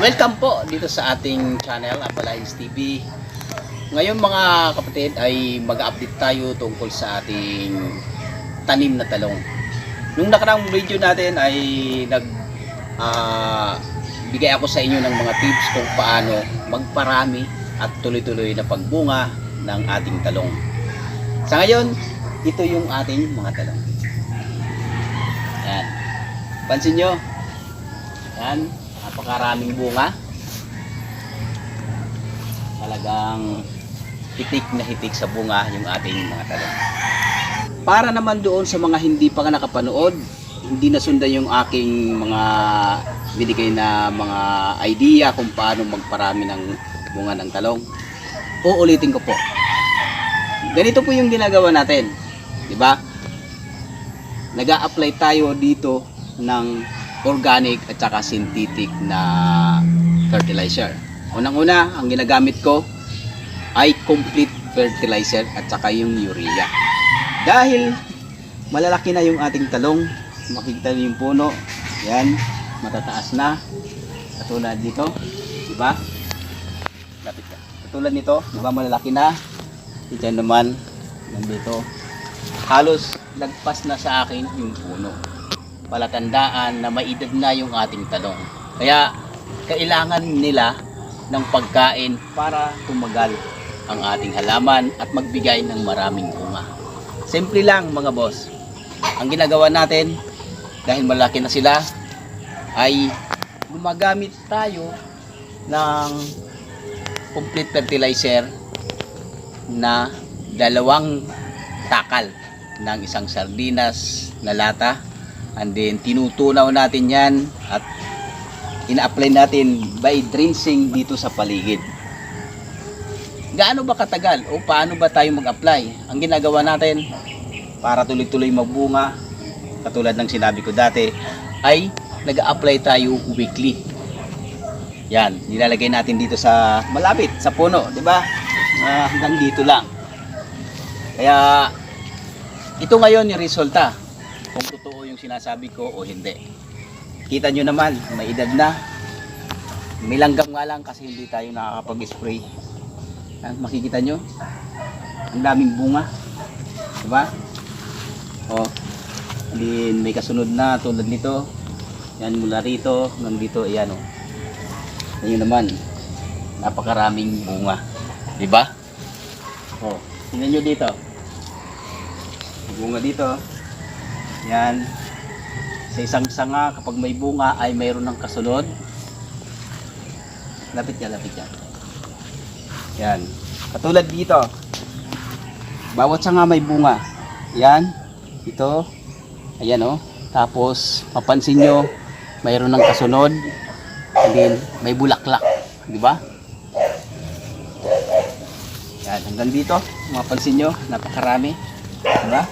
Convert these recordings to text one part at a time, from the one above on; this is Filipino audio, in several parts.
Welcome po dito sa ating channel, Apalains TV. Ngayon mga kapatid ay mag-update tayo tungkol sa ating tanim na talong. Nung nakaraang video natin ay nag ah, bigay ako sa inyo ng mga tips kung paano magparami at tuloy-tuloy na pagbunga ng ating talong. Sa ngayon, ito yung ating mga talong. Yan. Pansin nyo, yan, napakaraming bunga. Talagang hitik na hitik sa bunga yung ating mga talong. Para naman doon sa mga hindi pa nakapanood, hindi nasundan yung aking mga binigay na mga idea kung paano magparami ng bunga ng talong. Uulitin ko po. Ganito po yung ginagawa natin. 'Di ba? Nag-a-apply tayo dito ng organic at saka synthetic na fertilizer. Unang-una, ang ginagamit ko ay complete fertilizer at saka yung urea. Dahil malalaki na yung ating talong, makikita niyo yung puno, yan, matataas na. Katulad dito, di ba? Lapit ka. Katulad nito, di ba malalaki na. Diyan naman, nandito. Halos lagpas na sa akin yung puno palatandaan na maedad na yung ating talong. Kaya kailangan nila ng pagkain para tumagal ang ating halaman at magbigay ng maraming bunga. Simple lang mga boss. Ang ginagawa natin dahil malaki na sila ay gumagamit tayo ng complete fertilizer na dalawang takal ng isang sardinas na lata and then tinutunaw natin yan at ina-apply natin by drenching dito sa paligid. Gaano ba katagal o paano ba tayo mag-apply? Ang ginagawa natin para tuloy-tuloy magbunga katulad ng sinabi ko dati ay nag-apply tayo weekly. Yan nilalagay natin dito sa malapit sa puno di ba? Ah, hanggang dito lang. Kaya ito ngayon yung resulta yung sinasabi ko o hindi. Kita nyo naman, may edad na. May langgam nga lang kasi hindi tayo nakakapag-spray. Yan, makikita nyo, ang daming bunga. Diba? O, din may kasunod na tulad nito. Yan mula rito, hanggang dito, ayan o. Yan naman, napakaraming bunga. Diba? O, tingnan nyo dito. Bunga dito. Yan. Sa isang sanga, kapag may bunga ay mayroon ng kasunod. Lapit yan, lapit yan. Yan. Katulad dito. Bawat sanga may bunga. Yan. Ito. Ayan o. Tapos, mapansin nyo, mayroon ng kasunod. And then, may bulaklak. Di ba? Yan. Hanggang dito, mapansin nyo, napakarami. Di ba?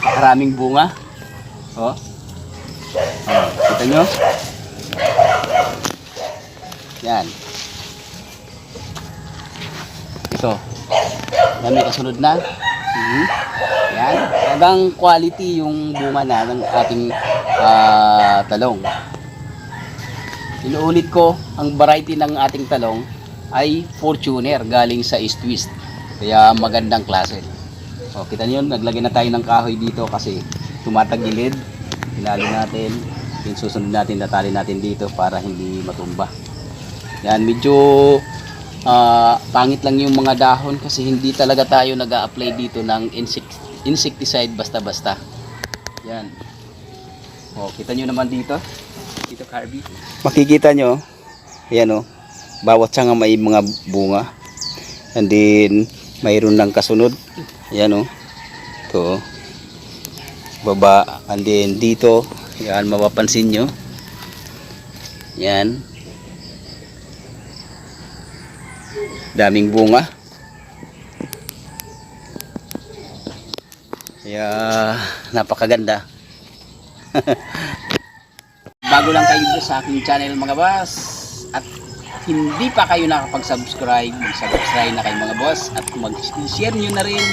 Napakaraming bunga. Oh. Oh, kita nyo? Yan. Ito. Yan, may kasunod na. Mhm. Yan. Talagang quality yung bunga na ng ating ah, talong. Inuulit ko, ang variety ng ating talong ay Fortuner galing sa East West. Kaya magandang klase. O, kita niyo, naglagay na tayo ng kahoy dito kasi tumatagilid. Hinalo natin. Yung susunod natin, natali natin dito para hindi matumba. Yan, medyo ah, pangit lang yung mga dahon kasi hindi talaga tayo nag apply dito ng insect, insecticide basta-basta. Yan. O, kita nyo naman dito. Dito, Carby. Makikita nyo, ayan o, bawat sanga may mga bunga. And then, mayroon ng kasunod. Ayan o. Ito. oh. Baba. And then dito. Yan, mapapansin nyo. Yan. Daming bunga. Kaya, napakaganda. Bago lang kayo sa aking channel mga boss. At hindi pa kayo nakapag-subscribe, subscribe na kayo mga boss at mag-share nyo na rin,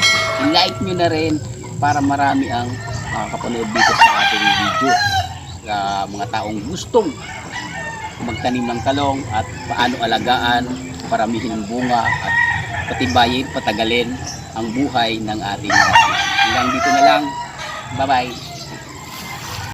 i-like nyo na rin para marami ang makakapanood dito sa ating video. Sa mga taong gustong magtanim ng talong at paano alagaan, paramihin ang bunga at patibayin, patagalin ang buhay ng ating Hanggang dito na lang. Bye-bye.